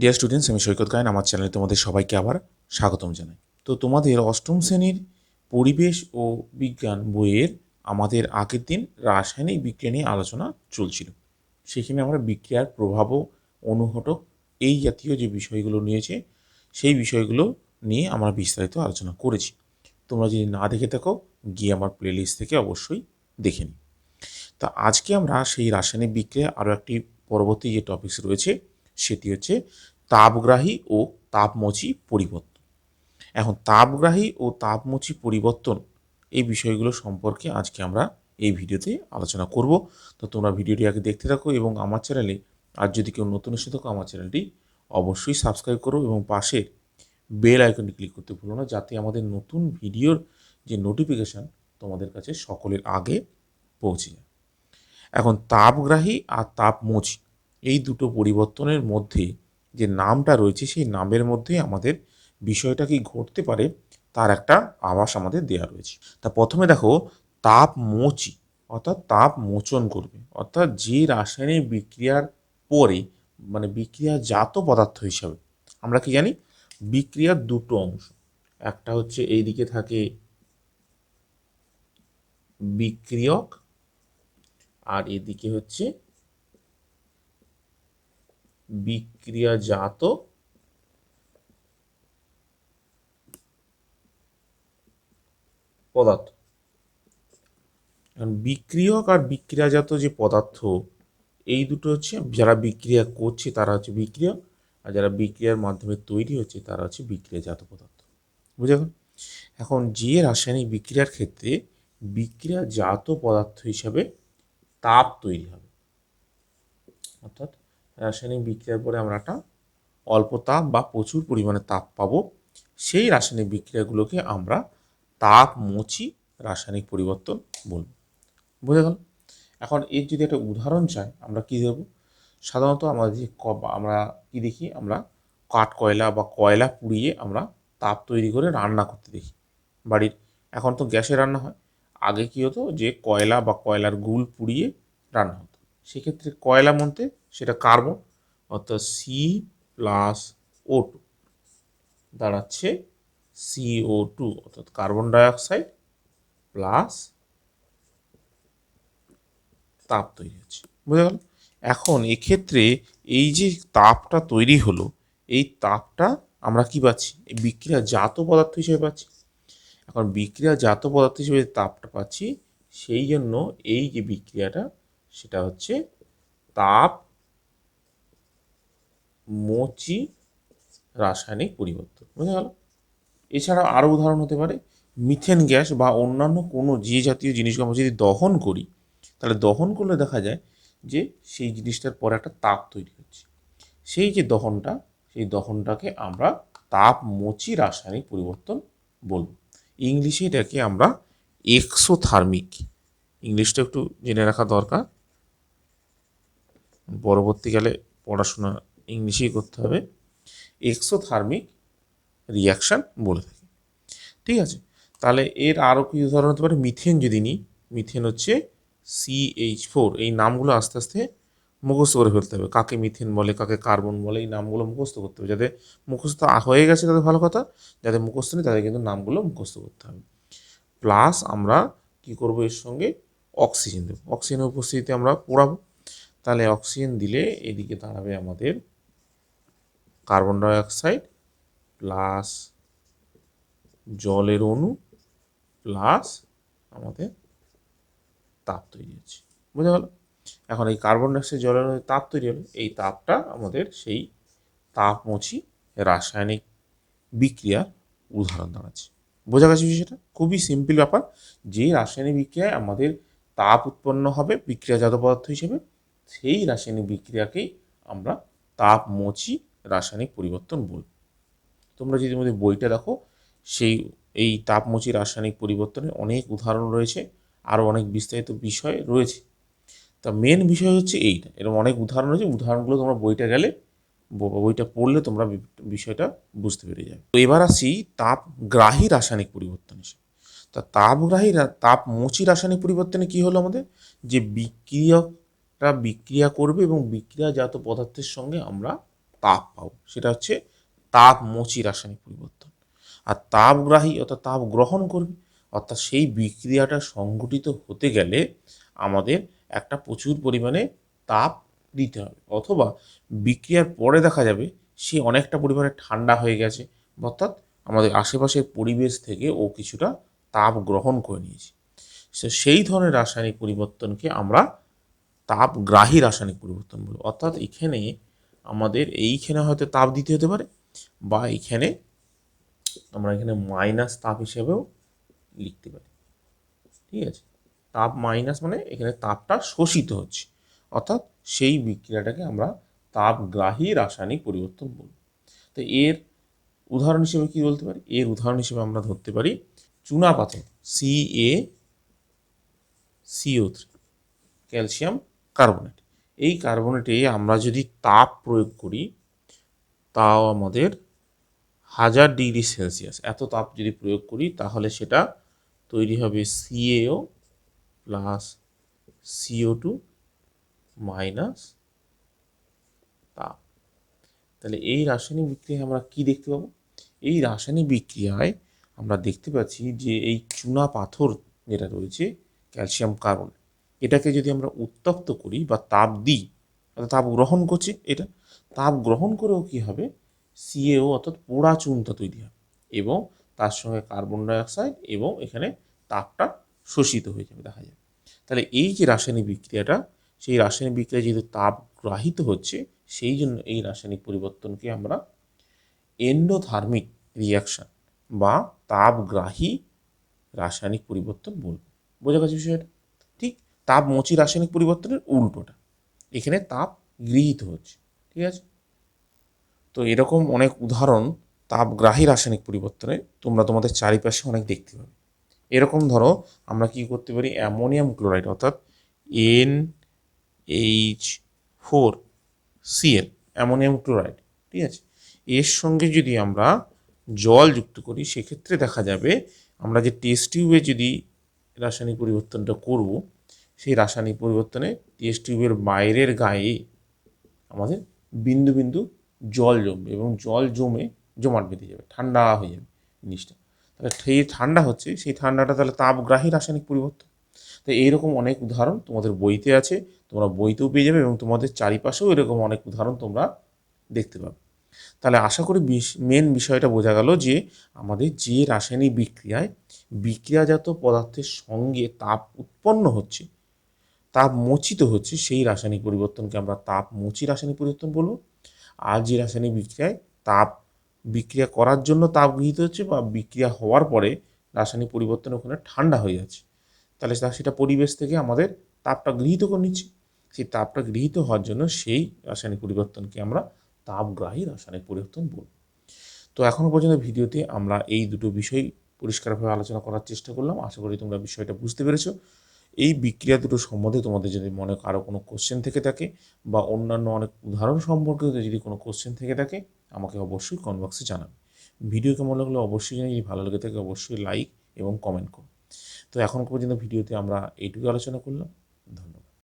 Dear students আমি সৈকত গায়ন। আমার চ্যানেলে তোমাদের সবাইকে আবার স্বাগতম জানাই। তো তোমাদের অষ্টম শ্রেণির পরিবেশ ও বিজ্ঞান বইয়ের আমাদের আগের দিন রাসায়নিক বিক্রিয়া নিয়ে আলোচনা চলছিল। সেখানে আমরা বিক্রিয়ার প্রভাব অনুঘটক এই জাতীয় যে বিষয়গুলো নিয়েছে, সেই বিষয়গুলো নিয়ে আমরা বিস্তারিত আলোচনা করেছি। তোমরা যদি না দেখে থাকো, গিয়ে আমার প্লেলিস্ট থেকে অবশ্যই দেখে নিই তা আজকে আমরা সেই রাসায়নিক বিক্রিয়া আরও একটি পরবর্তী যে টপিকস রয়েছে সেটি হচ্ছে তাপগ্রাহী ও তাপমোচী পরিবর্তন। এখন তাপগ্রাহী ও তাপমোচী পরিবর্তন এই বিষয়গুলো সম্পর্কে আজকে আমরা এই ভিডিওতে আলোচনা করব। তো তোমরা ভিডিওটি আগে দেখতে থাকো এবং আমার চ্যানেলে আর যদি কেউ নতুন এসে থাকো আমার চ্যানেলটি অবশ্যই সাবস্ক্রাইব করো এবং পাশে বেল আইকনটি ক্লিক করতে ভুলো না যাতে আমাদের নতুন ভিডিওর যে নোটিফিকেশান তোমাদের কাছে সকলের আগে পৌঁছে যায়। এখন তাপগ্রাহী আর তাপমোচী এই দুটো পরিবর্তনের মধ্যে যে নামটা রয়েছে, সেই নামের মধ্যে আমাদের বিষয়টা কি ঘটতে পারে, তার একটা আভাস আমাদের দেওয়া রয়েছে। তা প্রথমে দেখো, তাপ মোচি, অর্থাৎ তাপ মোচন করবে। অর্থাৎ যে রাসায়নিক বিক্রিয়ার পরে মানে বিক্রিয়াজাত পদার্থ হিসাবে, আমরা কি জানি? বিক্রিয়ার দুটো অংশ। একটা হচ্ছে এই দিকে থাকে বিক্রিয়ক, আর এদিকে হচ্ছে বিক্রিয়াজাত পদার্থ। বিক্রিয়ক আর বিক্রিয়াজাত যে পদার্থ, এই দুটো হচ্ছে, যারা বিক্রিয়া করছে তারা হচ্ছে বিক্রিয়ক, আর যারা বিক্রিয়ার মাধ্যমে তৈরি হচ্ছে তারা হচ্ছে বিক্রিয়াজাত পদার্থ। বুঝে এখন যে রাসায়নিক বিক্রিয়ার ক্ষেত্রে বিক্রিয়াজাত পদার্থ হিসাবে তাপ তৈরি হবে, অর্থাৎ রাসায়নিক বিক্রিয়ার পরে আমরা একটা অল্প তাপ বা প্রচুর পরিমাণে তাপ পাবো। সেই রাসায়নিক বিক্রিয়াগুলোকে আমরা তাপমোচী রাসায়নিক পরিবর্তন বলব বোঝা গেল? এখন এর যদি একটা উদাহরণ চাই, আমরা কী দেবো? সাধারণত আমরা যে আমরা কী দেখি? আমরা কাঠ, কয়লা বা কয়লা পুড়িয়ে আমরা তাপ তৈরি করে রান্না করতে দেখি বাড়ির। এখন তো গ্যাসে রান্না হয়। আগে কী হতো যে কয়লা বা কয়লার গুল পুড়িয়ে রান্না হতো। সেক্ষেত্রে কয়লা মধ্যে সেটা কার্বন, অর্থাৎ সি প্লাস ও টু দাঁড়াচ্ছে সিও টু অর্থাৎ কার্বন ডাইঅক্সাইড প্লাস তাপ তৈরি হচ্ছে। বুঝা গেল এখন এক্ষেত্রে এই যে তাপটা তৈরি হলো, এই তাপটা আমরা কি পাচ্ছি? এই বিক্রিয়াজাত পদার্থ হিসেবে পাচ্ছি। এখন বিক্রিয়াজাত পদার্থ হিসেবে তাপটা পাচ্ছি, সেই জন্য এই যে বিক্রিয়াটা সেটা হচ্ছে তাপ মোচি রাসায়নিক পরিবর্তন, বুঝা গেল? এছাড়া আরও উদাহরণ হতে পারে, মিথেন গ্যাস বা অন্যান্য কোনো যে জাতীয় জিনিসকে আমরা যদি দহন করি, তাহলে দহন করলে দেখা যায় যে সেই জিনিসটার পরে একটা তাপ তৈরি হচ্ছে। সেই যে দহনটা, সেই দহনটাকে আমরা তাপমোচী রাসায়নিক পরিবর্তন বলব। ইংলিশে এটাকে আমরা এক্সোথার্মিক, ইংলিশটা একটু জেনে রাখা দরকার। পরবর্তীকালে পড়াশোনা ইংলিশেই করতে হবে। এক্সোথার্মিক রিয়াকশান বলে থাকি। ঠিক আছে? তাহলে এর আরও কি উদাহরণ হতে পারে? মিথেন যদি নিই মিথেন হচ্ছে সিএইচ ফোর এই নামগুলো আস্তে আস্তে মুখস্থ করে ফেলতে হবে। কাকে মিথেন বলে, কাকে কার্বন বলে, এই নামগুলো মুখস্থ করতে হবে। যাদের মুখস্থ হয়ে গেছে তাদের ভালো কথা যাদের মুখস্থ নেই তাদের কিন্তু নামগুলো মুখস্থ করতে হবে। প্লাস আমরা কি করব এর সঙ্গে? অক্সিজেন দেবো। অক্সিজেনের উপস্থিতিতে আমরা পোড়াবো। তাহলে অক্সিজেন দিলে এদিকে দাঁড়াবে আমাদের কার্বন ডাইঅক্সাইড প্লাস জলের অণু প্লাস আমাদের তাপ তৈরি হচ্ছে। বোঝা গেল এখন এই কার্বন ডাইঅক্সাইড জলের অণুতে তাপ তৈরি হলো, এই তাপটা আমাদের সেই তাপমোচী রাসায়নিক বিক্রিয়ার উদাহরণ দাঁড়াচ্ছে। বোঝা গেছে বিষয়টা? খুবই সিম্পল ব্যাপার। যে রাসায়নিক বিক্রিয়ায় আমাদের তাপ উৎপন্ন হবে, বিক্রিয়াজাত পদার্থ হিসেবে সেই রাসায়নিক বিক্রিয়াকেই আমরা তাপ তাপমোচী রাসায়নিক পরিবর্তন বলি। তোমরা যদি আমাদের বইটা দেখো, সেই, এই তাপমোচী রাসায়নিক পরিবর্তনের অনেক উদাহরণ রয়েছে, আরও অনেক বিস্তারিত বিষয় রয়েছে। তা মেন বিষয় হচ্ছে এইটা। এরকম অনেক উদাহরণ রয়েছে, উদাহরণগুলো তোমরা বইটা গেলে বইটা পড়লে তোমরা বিষয়টা বুঝতে পেরে যাবে। তো এবার আসি তাপগ্রাহী রাসায়নিক পরিবর্তন হিসেবে তা তাপগ্রাহী তাপমোচী রাসায়নিক পরিবর্তনে কি হলো আমাদের? যে বিক্রিয়কটা বিক্রিয়া করবে এবং বিক্রিয়াজাত পদার্থের সঙ্গে আমরা তাপ পাবো। সেটা হচ্ছে তাপ তাপমোচী রাসায়নিক পরিবর্তন। আর তাপগ্রাহী অর্থাৎ তাপ গ্রহণ করবে, অর্থাৎ সেই বিক্রিয়াটা সংঘটিত হতে গেলে আমাদের একটা প্রচুর পরিমাণে তাপ দিতে হবে। অথবা বিক্রিয়ার পরে দেখা যাবে সে অনেকটা পরিমাণে ঠান্ডা হয়ে গেছে, অর্থাৎ আমাদের আশেপাশের পরিবেশ থেকে ও কিছুটা তাপ গ্রহণ করে নিয়েছে। সেই ধরনের রাসায়নিক পরিবর্তনকে আমরা তাপগ্রাহী রাসায়নিক পরিবর্তন বলব অর্থাৎ এখানে আমাদের এইখানে হয়তো তাপ দিতে হতে পারে বা এখানে আমরা এখানে মাইনাস তাপ হিসেবেও লিখতে পারি। ঠিক আছে? তাপ মাইনাস মানে এখানে তাপটা শোষিত হচ্ছে। অর্থাৎ সেই বিক্রিয়াটাকে আমরা তাপগ্রাহী রাসায়নিক পরিবর্তন বলব তো এর উদাহরণ হিসেবে কি বলতে পারি? এর উদাহরণ হিসেবে আমরা ধরতে পারি চুনা পাথর C A CO three calcium carbonate. এই কার্বনেটে আমরা যদি তাপ প্রয়োগ করি, তাও আমাদের হাজার ডিগ্রি সেলসিয়াস। এত তাপ যদি প্রয়োগ করি, তাহলে সেটা তৈরি হবে CAO plus CO two minus তাপ। তাহলে এই রাসায়নিক বিক্রিয়ায় আমরা কি দেখতে পাবো? এই রাসায়নিক বিক্রিয়ায় আমরা দেখতে পাচ্ছি যে এই চুনা পাথর যেটা রয়েছে, ক্যালসিয়াম কার্বন এটাকে যদি আমরা উত্তপ্ত করি বা তাপ দিই অর্থাৎ তাপ গ্রহণ করছে, এটা তাপ গ্রহণ করেও কী হবে? সিএও অর্থাৎ পোড়া চুনটা তৈরি হবে এবং তার সঙ্গে কার্বন ডাইঅক্সাইড এবং এখানে তাপটা শোষিত হয়ে যাবে, দেখা যাবে। তাহলে এই যে রাসায়নিক বিক্রিয়াটা, সেই রাসায়নিক বিক্রিয়া যেহেতু তাপ গ্রাহিত হচ্ছে, সেই জন্য এই রাসায়নিক পরিবর্তনকে আমরা এন্ডোথার্মিক রিয়াকশন বা তাপগ্রাহী রাসায়নিক পরিবর্তন বলব। বোঝা গেছে বিষয়টা? ঠিক তাপমোচী রাসায়নিক পরিবর্তনের উল্টোটা। এখানে তাপ গৃহীত হচ্ছে, ঠিক আছে? তো এরকম অনেক উদাহরণ তাপগ্রাহী রাসায়নিক পরিবর্তনে তোমরা তোমাদের চারিপাশে অনেক দেখতে পাবে। এরকম ধরো, আমরা কি করতে পারি? অ্যামোনিয়াম ক্লোরাইড, অর্থাৎ N H four CL ammonium chloride, ঠিক আছে? এর সঙ্গে যদি আমরা জল যুক্ত করি, সেক্ষেত্রে দেখা যাবে আমরা যে টেস্ট টিউবে যদি রাসায়নিক পরিবর্তনটা করব সেই রাসায়নিক পরিবর্তনে টেস্ট টিউবের বাইরের গায়ে আমাদের বিন্দু বিন্দু জল জমবে এবং জল জমে জমাট বেঁধে যাবে, ঠান্ডা হয়ে যাবে জিনিসটা। তাহলে সেই ঠান্ডা হচ্ছে, সেই ঠান্ডাটা তাহলে তাপগ্রাহী রাসায়নিক পরিবর্তন। তো এইরকম অনেক উদাহরণ তোমাদের বইতে আছে, তোমরা বইতেও পেয়ে যাবে এবং তোমাদের চারিপাশেও এরকম অনেক উদাহরণ তোমরা দেখতে পাবে। তাহলে আশা করি মেন বিষয়টা বোঝা গেল যে আমাদের যে রাসায়নিক বিক্রিয়ায় বিক্রিয়াজাত পদার্থের সঙ্গে তাপ উৎপন্ন হচ্ছে তাপ মোচিত হচ্ছে, সেই রাসায়নিক পরিবর্তনকে আমরা তাপ মোচি রাসায়নিক পরিবর্তন বলব। আর যে রাসায়নিক বিক্রিয়ায় তাপ বিক্রিয়া করার জন্য তাপ গৃহীত হচ্ছে বা বিক্রিয়া হওয়ার পরে রাসায়নিক পরিবর্তন ওখানে ঠান্ডা হয়ে যাচ্ছে। তাহলে সেটা পরিবেশ থেকে আমাদের তাপটা গৃহীত করে নিচ্ছে। সেই তাপটা গৃহীত হওয়ার জন্য সেই রাসায়নিক পরিবর্তনকে আমরা তাপগ্রাহী রাসায়নিক পরিবর্তন বলব। তো এখনও পর্যন্ত ভিডিওতে আমরা এই দুটো বিষয় পরিষ্কারভাবে আলোচনা করার চেষ্টা করলাম। আশা করি তোমরা বিষয়টা বুঝতে পেরেছ। এই বিক্রিয়া দুটো সম্বন্ধে তোমাদের যদি মনে কারও কোনো কোশ্চেন থেকে থাকে বা অন্যান্য অনেক উদাহরণ সম্পর্কে যদি কোনো কোশ্চেন থেকে থাকে, আমাকে অবশ্যই কমেন্ট বক্সে জানাবে। ভিডিও কেমন লাগলে অবশ্যই জানি যদি ভালো লেগে থাকে অবশ্যই লাইক এবং কমেন্ট করো। তো এখন পর্যন্ত ভিডিওতে আমরা এইটুকু আলোচনা করলাম। ধন্যবাদ।